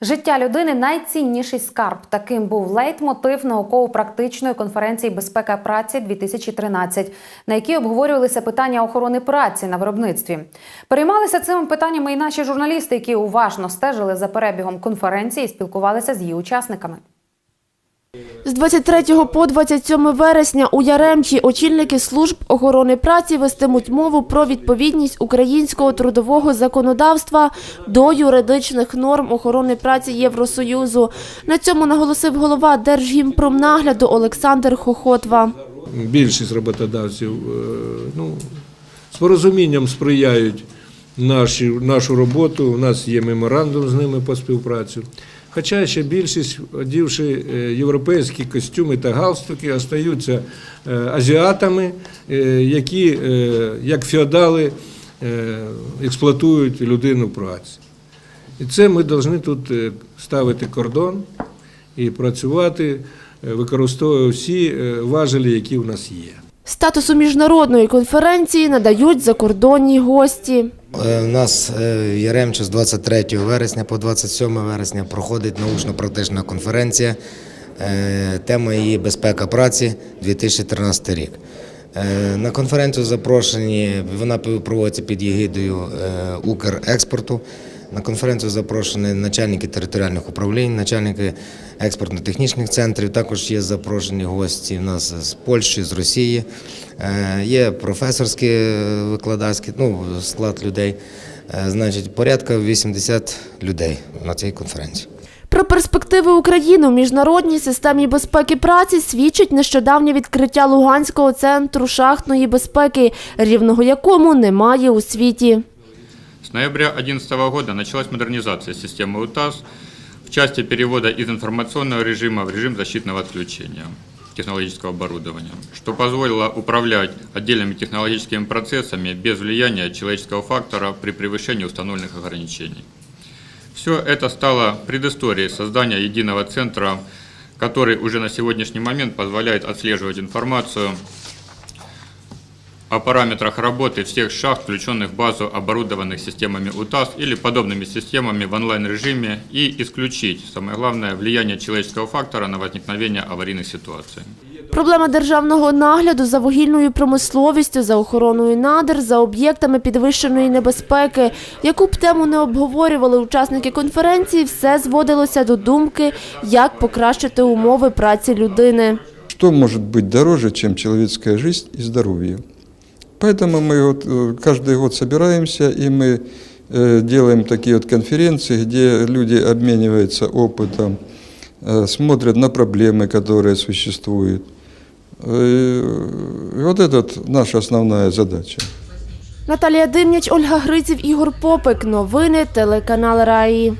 Життя людини найцінніший скарб. Таким був лейтмотив науково-практичної конференції Безпека праці 2013 на якій обговорювалися питання охорони праці на виробництві. Переймалися цими питаннями і наші журналісти, які уважно стежили за перебігом конференції і спілкувалися з її учасниками. З 23 по 27 вересня у Яремчі очільники служб охорони праці вестимуть мову про відповідність українського трудового законодавства до юридичних норм охорони праці Євросоюзу. На цьому наголосив голова Держгімпромнагляду Олександр Хохотва. більшість роботодавців е, ну, з порозумінням сприяють наші, нашу роботу. У нас є меморандум з ними по співпрацю. Хоча ще більшість, одівши е, європейські костюми та галстуки, остаються е, азіатами, е, які, як феодали, експлуатують людину праці. І це ми повинні тут ставити кордон і працювати, використовуючи всі важелі, які в нас є. Статусу міжнародної конференції надають закордонні гості. Е, У нас е, в Яремчу з 23 вересня по 27 вересня проходить научно-практична конференція. Е, Тема її безпека праці 2013 рік. Е, На конференцію запрошені, вона проводиться під єгидою е, Укрекспорту. На конференцію запрошені начальники територіальних управлінь, начальники експортно-технічних центрів. Також є запрошені гості в нас з Польщі, з Росії. Е, Є професорські викладацькі, ну, склад людей. Е, Значить, порядка 80 людей на цій конференції. Про перспективи України в міжнародній системі безпеки праці свідчить нещодавнє відкриття Луганського центру шахтної безпеки, рівного якому немає у світі. С ноября 2011 года началась модернизация системы УТАС в части перевода из информационного режима в режим защитного отключения технологического оборудования, что позволило управлять отдельными технологическими процессами без влияния человеческого фактора при превышении установленных ограничений. Все это стало предысторией создания единого центра, который уже на сегодняшний момент позволяет отслеживать информацию о параметрах работы всех шахт, включенных в базу оборудованных системами УТАС или подобными системами в онлайн-режиме и исключить, самое главное, влияние человеческого фактора на возникновение аварийных ситуаций. Проблема державного нагляду за вугільною промисловістю, за охороною надр, за об'єктами підвищеної небезпеки. Яку б тему не обговорювали учасники конференції, все зводилося до думки, як покращити умови праці людини. Что может быть дороже, чем человеческая жизнь и здоровье? Поэтому мы вот э, каждый год собираемся и мы э, делаем такие вот конференции, где люди обмениваются опытом, э, смотрят на проблемы, которые существуют. Э, И вот это наша основная задача. Наталія Димняч, Ольга Гриців, Ігор Попик. Новини телеканал Раї.